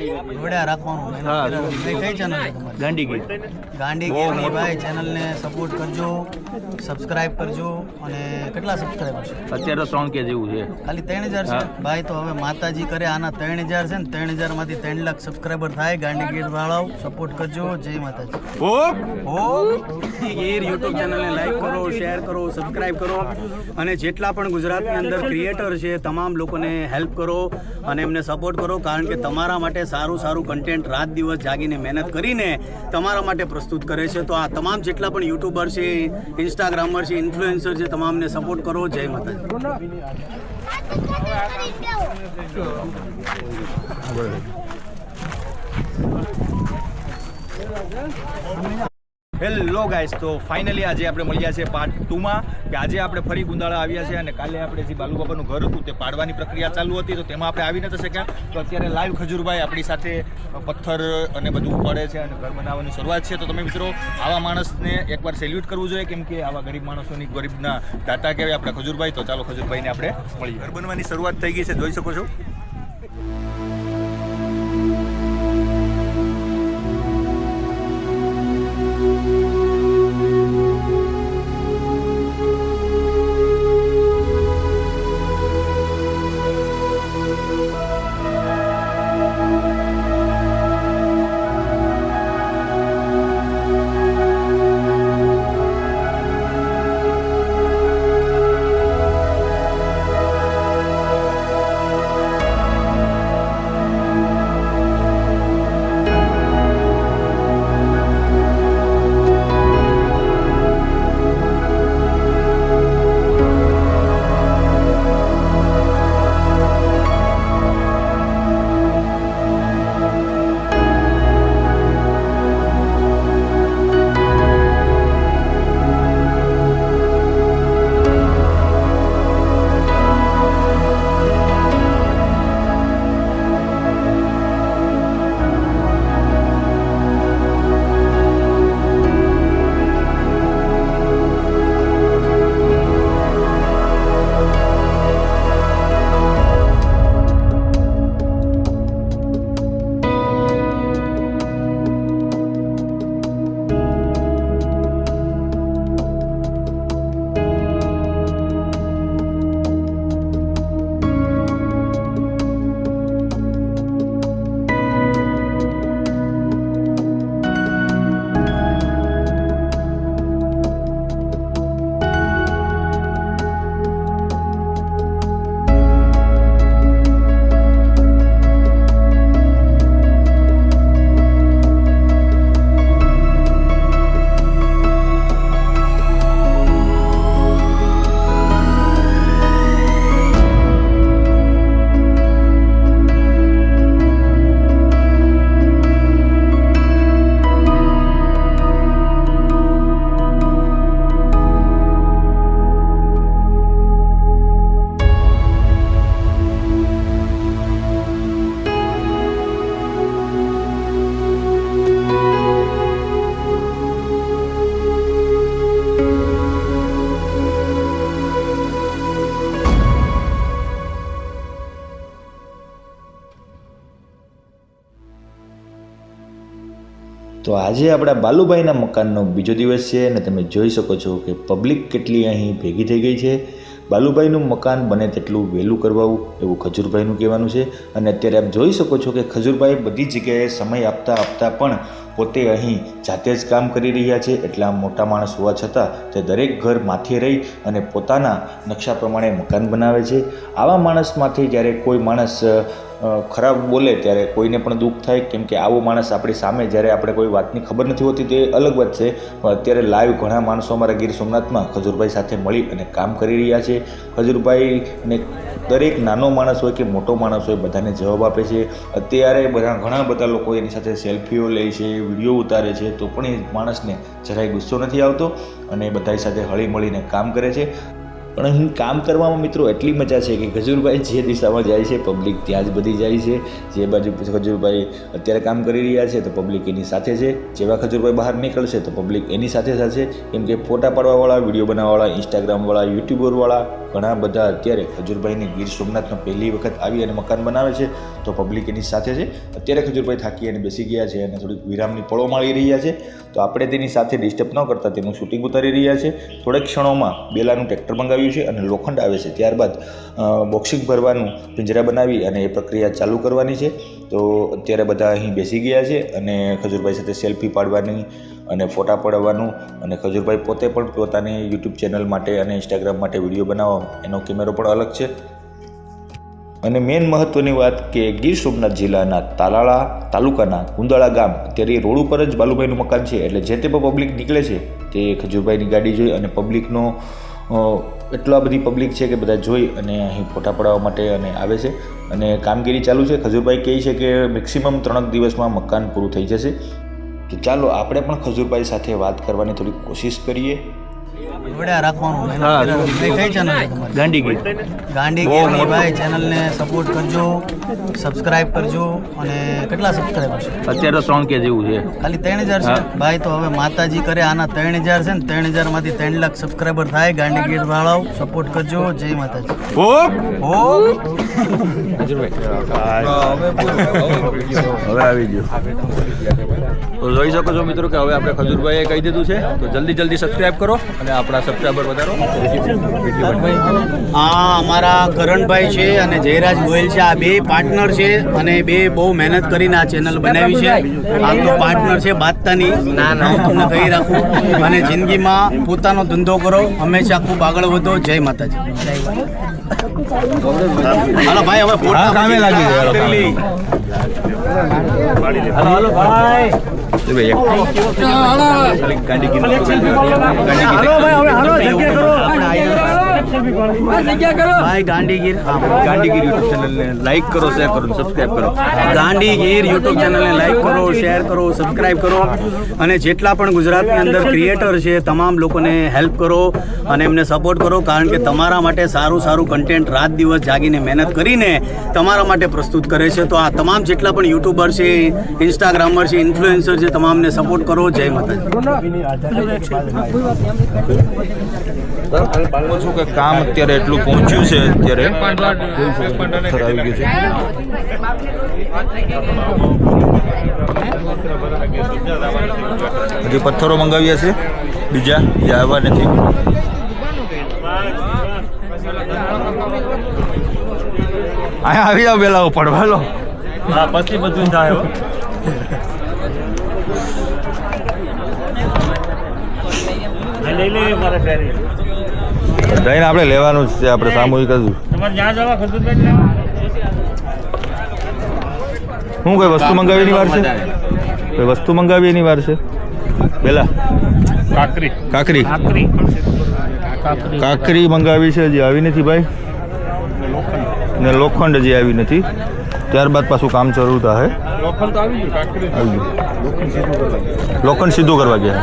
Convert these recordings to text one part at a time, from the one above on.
જોડ્યા રાખવાનું. કઈ ચેનલ ગાંડી ગીર ગાંડી ગીરની ભાઈ ચેનલને સપોર્ટ કરજો સબસ્ક્રાઇબ કરજો અને કેટલા સબસ્ક્રાઇબર છે? અત્યારે ત્રણ કે જેવું છે. ખાલી ત્રણ હજાર છે? ભાઈ તો હવે માતાજી કરે આના ત્રણ હજાર છે ને ત્રણ હજારમાંથી ત્રણ લાખ સબસ્ક્રાઇબર થાય. ગાંડી ગીર વાળાઓ સપોર્ટ કરજો. જય માતાજી. ઓ ગીર યુટ્યુબ ચેનલને લાઈક કરો શેર કરો સબસ્ક્રાઇબ કરો. અને જેટલા પણ ગુજરાતની અંદર ક્રિએટર છે તમામ લોકોને હેલ્પ કરો અને એમને સપોર્ટ કરો. કારણ કે તમારા માટે સારું સારું કન્ટેન્ટ રાત દિવસ જાગીને મહેનત કરીને તમારા માટે પ્રસ્તુત કરે છે. તો આ તમામ જેટલા પણ યુટ્યુબર છે ઇન્સ્ટાગ્રામર છે ઇન્ફ્લુએન્સર છે, તમામને સપોર્ટ કરો. જય માતાજી. હેલો ગાઈસ તો ફાઇનલી આજે આપણે મળ્યા છે પાર્ટ ટુમાં કે આજે આપણે ફરી ગુંદાળા આવ્યા છે અને કાલે આપણે જે બાલુ બાબાનું ઘર હતું તે પાડવાની પ્રક્રિયા ચાલુ હતી, તો તેમાં આપણે આવી નથી શક્યા. તો અત્યારે લાઈવ ખજૂરભાઈ આપણી સાથે પથ્થર અને બધું પડે છે અને ઘર બનાવવાની શરૂઆત છે. તો તમે મિત્રો, આવા માણસને એકવાર સેલ્યુટ કરવું જોઈએ, કેમ કે આવા ગરીબ માણસોની ગરીબના દાતા કહેવાય આપણા ખજૂરભાઈ. તો ચાલો ખજૂરભાઈને આપણે મળીએ. ઘર બનવાની શરૂઆત થઈ ગઈ છે, જોઈ શકો છો. તો આજે આપણા બાલુભાઈના મકાનનો બીજો દિવસ છે અને તમે જોઈ શકો છો કે પબ્લિક કેટલી અહીં ભેગી થઈ ગઈ છે. બાલુભાઈનું મકાન બને તેટલું વહેલું કરવાવું એવું ખજૂરભાઈનું કહેવાનું છે. અને અત્યારે આપ જોઈ શકો છો કે ખજૂરભાઈ બધી જગ્યાએ સમય આપતા આપતા પણ પોતે અહીં જાતે જ કામ કરી રહ્યા છે. એટલા મોટા માણસ હોવા છતાં તે દરેક ઘર માથે રહી અને પોતાના નકશા પ્રમાણે મકાન બનાવે છે. આવા માણસમાંથી જ્યારે કોઈ માણસ ખરાબ બોલે ત્યારે કોઈને પણ દુઃખ થાય કેમ કે આવો માણસ આપણી સામે જ્યારે આપણે કોઈ વાતની ખબર નથી હોતી તે અલગ વાત છે. પણ અત્યારે લાઈવ ઘણા માણસો અમારા ગીર સોમનાથમાં ખજૂરભાઈ સાથે મળી અને કામ કરી રહ્યા છે. ખજૂરભાઈને દરેક નાનો માણસ હોય કે મોટો માણસ હોય બધાને જવાબ આપે છે. અત્યારે બધા ઘણા બધા લોકો એની સાથે સેલ્ફીઓ લે છે, વીડિયો ઉતારે છે તો પણ એ માણસને જરાય ગુસ્સો નથી આવતો અને બધા સાથે હળી મળીને કામ કરે છે. પણ અહીં કામ કરવામાં મિત્રો એટલી મજા છે કે ખજૂરભાઈ જે દિશામાં જાય છે પબ્લિક ત્યાં જ બધી જાય છે. જે બાજુ ખજૂરભાઈ અત્યારે કામ કરી રહ્યા છે, તો પબ્લિક એની સાથે છે. જેવા ખજૂરભાઈ બહાર નીકળશે, તો પબ્લિક એની સાથે સાથે, કેમ કે ફોટા પાડવાવાળા, વીડિયો બનાવવાવાળા ઇન્સ્ટાગ્રામવાળા યુટ્યુબરવાળા ઘણા બધા અત્યારે ખજૂરભાઈને ગીર સોમનાથનો પહેલી વખત આવી અને મકાન બનાવે છે, તો પબ્લિક એની સાથે છે. અત્યારે ખજૂરભાઈ થાકી અને બેસી ગયા છે અને થોડીક વિરામની પળો માળી રહ્યા છે. તો આપણે તેની સાથે ડિસ્ટર્બ ન કરતા તેનું શૂટિંગ ઉતારી રહ્યા છે. થોડાક ક્ષણોમાં બેલાનું ટ્રેક્ટર મંગાવ્યું છે અને લોખંડ આવે છે. ત્યારબાદ બોક્સિંગ ભરવાનું પિંજરા બનાવી અને એ પ્રક્રિયા ચાલુ કરવાની છે. તો અત્યારે બધા અહીં બેસી ગયા છે અને ખજૂરભાઈ સાથે સેલ્ફી પાડવાની અને ફોટા પડાવવાનું અને ખજૂરભાઈ પોતે પણ પોતાની યુટ્યુબ ચેનલ માટે અને ઇન્સ્ટાગ્રામ માટે વીડિયો બનાવવા એનો કેમેરો પણ અલગ છે. અને મેઇન મહત્ત્વની વાત કે ગીર સોમનાથ જિલ્લાના તાલાળા તાલુકાના કુંદાળા ગામ, અત્યારે રોડ ઉપર જ બાલુભાઈનું મકાન છે, એટલે જે તે પણ પબ્લિક નીકળે છે, તે ખજૂરભાઈની ગાડી જોઈ અને પબ્લિકનો એટલા બધી પબ્લિક છે કે બધા જોઈ અને અહીં ફોટા પડાવવા માટે અને આવે છે. અને કામગીરી ચાલુ છે. ખજૂરભાઈ કહે છે કે મેક્સિમમ ત્રણ દિવસમાં મકાન પૂરું થઈ જશે. તો ચાલો આપણે પણ ખજૂરભાઈ સાથે વાત કરવાની થોડી કોશિશ કરીએ. વડ્યા રાખવાનું મહેનત કઈ channel છે તમારી? ગાંડીગીર ગાંડી ગીરની ભાઈ ચેનલને સપોર્ટ કરજો સબસ્ક્રાઇબ કરજો. અને કેટલા સબસ્ક્રાઇબર છે? અત્યારે તો ત્રણ કે જેવું છે. ખાલી ત્રણ હજાર છે? ભાઈ તો હવે માતાજી કરે આના ત્રણ હજાર છે ને ત્રણ હજારમાંથી ત્રણ લાખ સબસ્ક્રાઇબર થાય. ગાંડી ગીર વાળાઓ સપોર્ટ કરજો. જય માતાજી. હવે આવી ગયો. તો જોઈ શકો છો મિત્રો કે હવે આપણે ખજૂરભાઈએ કહી દીધું છે. તો જલ્દી જલ્દી સબસ્ક્રાઇબ કરો અને આપણા સબસ્ક્રાઈબર વધારો? આ અમારા કરણભાઈ છે અને જયરાજ ગોયલ છે. આ બે પાર્ટનર છે અને બે બહુ મહેનત કરીને આ ચેનલ બનાવી છે. આમ તો પાર્ટનર છે બાદતાની. હું તમને કહી રાખું. અને જિંદગીમાં પોતાનો ધંધો કરો. હંમેશા ખૂબ આગળ વધો. જય માતાજી. હાલો ભાઈ હવે ફોટા હા, કામે લાગી ગયો, હાલો, કરી લઈ. ભાઈ ગાંધીગીર. ગાંધીગીર યુટ્યુબ ચેનલને લાઈક કરો શેર કરો સબસ્ક્રાઇબ કરો. ગાંધીગીર યુટ્યુબ ચેનલને લાઈક કરો શેર કરો સબસ્ક્રાઇબ કરો. અને જેટલા પણ ગુજરાતની અંદર ક્રિએટર છે તમામ લોકોને હેલ્પ કરો અને એમને સપોર્ટ કરો કારણ કે તમારા માટે સારું સારું કન્ટેન્ટ રાત દિવસ જાગીને મહેનત કરીને તમારા માટે પ્રસ્તુત કરે છે. તો આ તમામ જેટલા પણ યુટ્યુબર છે ઇન્સ્ટાગ્રામર છે ઇન્ફ્લુએન્સર છે તમામને સપોર્ટ કરો. જય માતાજી. કામ અત્યારે એટલું પહોંચ્યું છે અત્યારે. પથ્થર આવી ગયું છે હજી પથ્થરો મંગાવ્યા છે બીજા જે આવ્યા નથી. અહીંયા આવી જાવ પેલા પડવા લો હા, પછી બધું થાય લઈ લે મારા ફેરી જઈને આપણે લેવાનું જ છે આપણે સામૂહિક જ. તમારે જ્યાં જવા ખજૂરભાઈ લેવા? શું કોઈ વસ્તુ મંગાવીની વાર છે? કોઈ વસ્તુ મંગાવી એની વાર છે? પેલા? કાકરી કાકરી. કાકરી. કાકરી. કાકરી મંગાવી છે હજી આવી નથી ભાઈ. ને લોખંડ હજી આવી નથી. ત્યારબાદ પાછું કામ શરૂ થાય. લોખંડ તો આવી ગયું કાકરી. આવી ગયું. લોખંડ સીધું કરવા ગયા.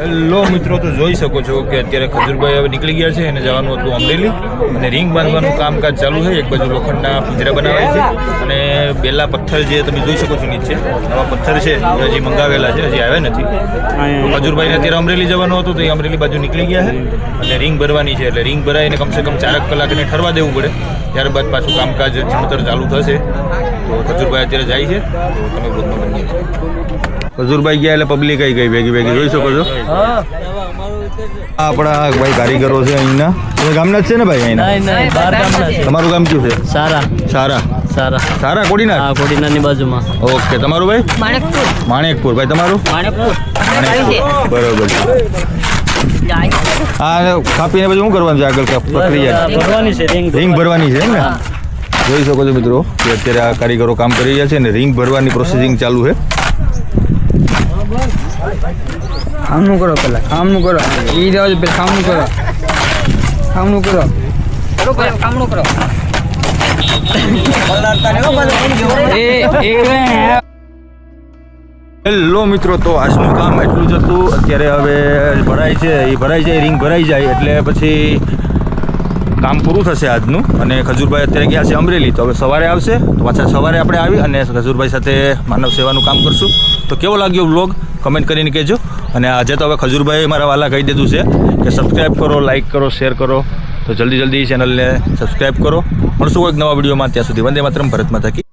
હેલો મિત્રો તો જોઈ શકો છો કે અત્યારે ખજૂરભાઈ હવે નીકળી ગયા છે અને જવાનું હતું અમરેલી. અને રિંગ બાંધવાનું કામકાજ ચાલુ છે એક બાજુ લોખંડના પિંજરા બનાવે છે. અને બેલા પથ્થર જે તમે જોઈ શકો છો નીચે નવા પથ્થર છે એ હજી મંગાવેલા છે હજી આવ્યા નથી. ખજુરભાઈને અત્યારે અમરેલી જવાનું હતું તો એ અમરેલી બાજુ નીકળી ગયા છે. અને રિંગ ભરવાની છે એટલે રિંગ ભરાઈને કમસે કમ ચારક કલાકને ઠરવા દેવું પડે. ત્યારબાદ પાછું કામકાજ જમતર ચાલુ થશે. તો ખજૂરભાઈ અત્યારે જાય છે. તો તમે બ્લોગમાં બની હજુરભાઈ ગયા એટલે પબ્લિક આવી ગઈ ભેગી ભેગી. જોઈ શકો છો. આપણા ભાઈ કારીગરો છે અહીંના. તમે ગામના જ છે ને ભાઈ અહીંના? નહીં નહીં બાર ગામના છે. તમારું ગામ કયું છે? સારા. સારા? સારા. સારા કોડીનાર? હા કોડીનારની બાજુમાં. ઓકે તમારું ભાઈ? માણેકપુર. માણેકપુર. ભાઈ તમારું? માણેકપુર. બરોબર. હા આ કાપીને પછી શું કરવાનું છે આગળ? કા- પ્રક્રિયા? ભરવાની છે રિંગ ભરવાની છે એમ ને? જોઈ શકો છો મિત્રો કે અત્યારે આ કારીગરો કામ કરી રહ્યા છે અને રિંગ ભરવાની પ્રોસેસિંગ ચાલુ છે. કામનું કરો પેલા કામનું કરો. એ જાઓ દો પેલા કામનું કરો. કામનું કરો. કરો. ભાઈ કામનું કરો હેલો મિત્રો તો આજનું કામ એટલું જ હતું. અત્યારે હવે ભરાય છે એ ભરાઈ જાય રિંગ ભરાઈ જાય એટલે પછી કામ પૂરું થશે આજનું. અને ખજૂરભાઈ અત્યારે ગયા છે અમરેલી તો હવે સવારે આવશે. તો પાછા સવારે આપણે આવી અને ખજૂરભાઈ સાથે માનવ સેવાનું કામ કરશું. તો કેવો લાગ્યો બ્લોગ કમેન્ટ કરીને કહેજો. અને આજે તો હવે ખજૂરભાઈ મારા વાલા કહી દીધું છે કે સબસ્ક્રાઈબ કરો લાઇક કરો શેર કરો. તો જલ્દી જલ્દી ચેનલને સબસ્ક્રાઈબ કરો. મળશું કોઈક નવા વિડીયોમાં ત્યાં સુધી વંદે માત્રમ, ભરત માતા કી.